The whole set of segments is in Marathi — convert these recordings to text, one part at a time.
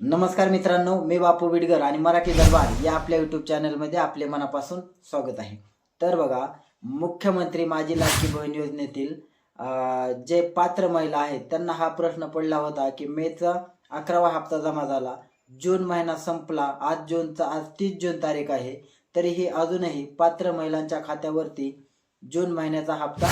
नमस्कार मित्रांनो मी बापू बिडगर आणि मराठी दरबार या आपल्या युट्यूब चॅनलमध्ये आपले मनापासून स्वागत आहे. तर बघा मुख्यमंत्री माझी लाडकी बहीण योजनेतील जे पात्र महिला आहेत त्यांना हा प्रश्न पडला होता की मेचा अकरावा हप्ता जमा झाला जून महिना संपला आज जूनचा आज तीस जून तारीख आहे तरीही अजूनही पात्र महिलांच्या खात्यावरती जून महिन्याचा हप्ता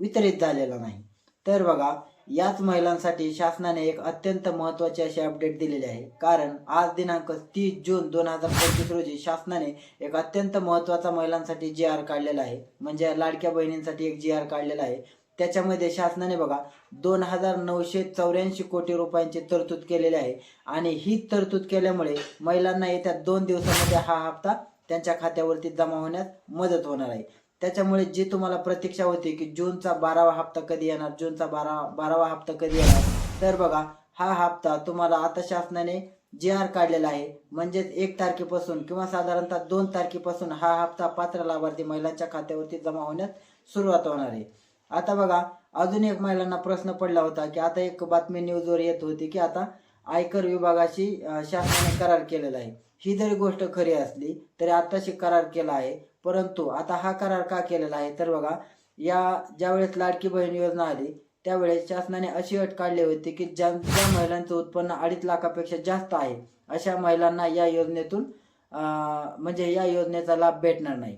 वितरित झालेला नाही. तर बघा याच महिलांसाठी शासनाने एक अत्यंत महत्वाची अशी अपडेट दिलेली आहे. कारण आज दिनांक तीस जून दोन हजार पंचवीस रोजी शासनाने एक अत्यंत महत्त्वाचा महिलांसाठी जी आर काढलेला आहे. म्हणजे लाडक्या बहिणींसाठी एक जी आर काढलेला आहे. त्याच्यामध्ये शासनाने बघा दोन हजार नऊशे चौऱ्याऐंशी कोटी रुपयांची तरतूद केलेली आहे. आणि ही तरतूद केल्यामुळे महिलांना येत्या दोन दिवसामध्ये हा हप्ता त्यांच्या खात्यावरती जमा होण्यास मदत होणार आहे. त्याच्यामुळे जी तुम्हाला प्रतीक्षा होती की जूनचा बारावा हप्ता कधी येणार जूनचा बारा बारावा हप्ता कधी येणार तर बघा हा हप्ता तुम्हाला आता शासनाने जी आर काढलेला आहे. म्हणजेच एक तारखेपासून किंवा साधारणतः दोन तारखेपासून हा हप्ता पात्र लाभार्थी महिलांच्या खात्यावरती जमा होण्यास सुरुवात होणार आहे. आता बघा अजून एक महिलांना प्रश्न पडला होता की आता एक बातमी न्यूजवर येत होती की आता आयकर विभागाशी शासनाने करार केलेला आहे. ही जरी गोष्ट खरी असली तरी आताशी करार केला आहे. परंतु आता हा करार का केलेला आहे? तर बघा या ज्यावेळेस लाडकी बहीण योजना आली त्यावेळेस शासनाने अशी अट काढली होती की ज्या ज्या महिलांचं उत्पन्न अडीच लाखापेक्षा जास्त आहे अशा महिलांना या योजनेतून म्हणजे या योजनेचा लाभ भेटणार नाही.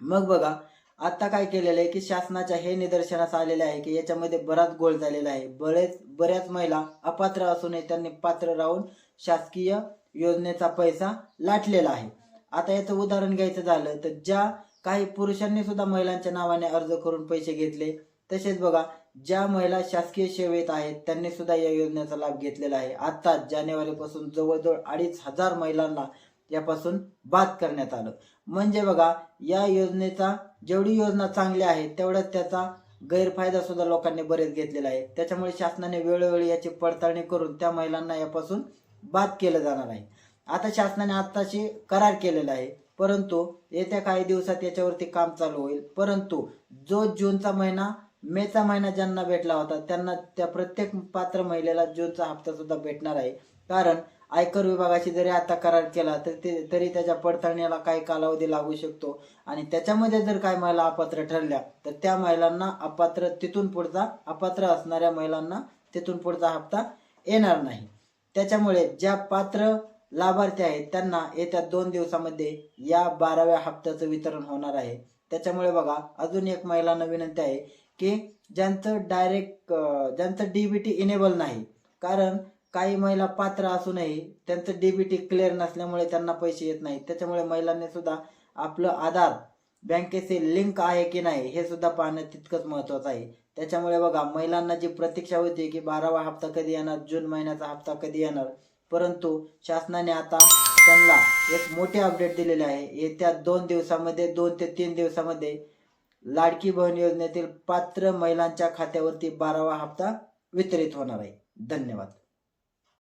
मग बघा आता काय केलेलं आहे की शासनाच्या हे निदर्शनास आलेले आहे की याच्यामध्ये बराच गोळ झालेला आहे. बरेच बऱ्याच महिला अपात्र असूनही त्यांनी पात्र राहून शासकीय योजनेचा पैसा लाटलेला आहे. आता याचं उदाहरण घ्यायचं झालं तर ज्या काही पुरुषांनी सुद्धा महिलांच्या नावाने अर्ज करून पैसे घेतले तसेच बघा ज्या महिला शासकीय सेवेत आहेत त्यांनी सुद्धा या योजनेचा लाभ घेतलेला आहे. आता जानेवारीपासून जवळजवळ अडीच हजार महिलांना यापासून बाद करण्यात आलं. म्हणजे बघा या योजनेचा जेवढी योजना चांगली आहे तेवढाच त्याचा गैरफायदा सुद्धा लोकांनी बरेच घेतलेला आहे. त्याच्यामुळे शासनाने वेळोवेळी याची पडताळणी करून त्या महिलांना यापासून बाद केलं जाणार आहे. आता शासनाने आत्ताशी करार केलेला आहे. परंतु येत्या काही दिवसात याच्यावरती काम चालू होईल. परंतु जो जूनचा महिना मेचा महिना ज्यांना भेटला होता त्यांना त्या प्रत्येक पात्र महिलेला जूनचा हप्ता सुद्धा भेटणार आहे. कारण आयकर विभागाशी जरी आता करार केला तर ते तरी त्याच्या पडताळणीला काही कालावधी लागू शकतो. आणि त्याच्यामध्ये जर काही महिला अपात्र ठरल्या तर त्या महिलांना अपात्र तिथून पुढचा अपात्र असणाऱ्या महिलांना तिथून पुढचा हप्ता येणार नाही. त्याच्यामुळे ज्या पात्र लाभार्थी आहेत. त्यांना येत्या दोन दिवसामध्ये या बाराव्या हप्त्याचं वितरण होणार आहे. त्याच्यामुळे बघा अजून एक महिलांना विनंती आहे की ज्यांचं डायरेक्ट ज्यांचं डीबीटी इनेबल नाही कारण काही महिला पात्र असूनही त्यांचं डीबीटी क्लिअर नसल्यामुळे त्यांना पैसे येत नाहीत. त्याच्यामुळे महिलांनी सुद्धा आपलं आधार बँकेचे लिंक आहे की नाही हे सुद्धा पाहणं तितकंच महत्वाचं आहे. त्याच्यामुळे बघा महिलांना जी प्रतीक्षा होती की बारावा हप्ता कधी येणार जून महिन्याचा हप्ता कधी येणार परंतु शासनाने आता त्यांना एक मोठे अपडेट दिलेले आहे. येत्या दोन दिवसामध्ये दोन ते तीन दिवसामध्ये लाडकी बहीण योजनेतील पात्र महिलांच्या खात्यावरती बारावा हप्ता वितरित होणार आहे. धन्यवाद.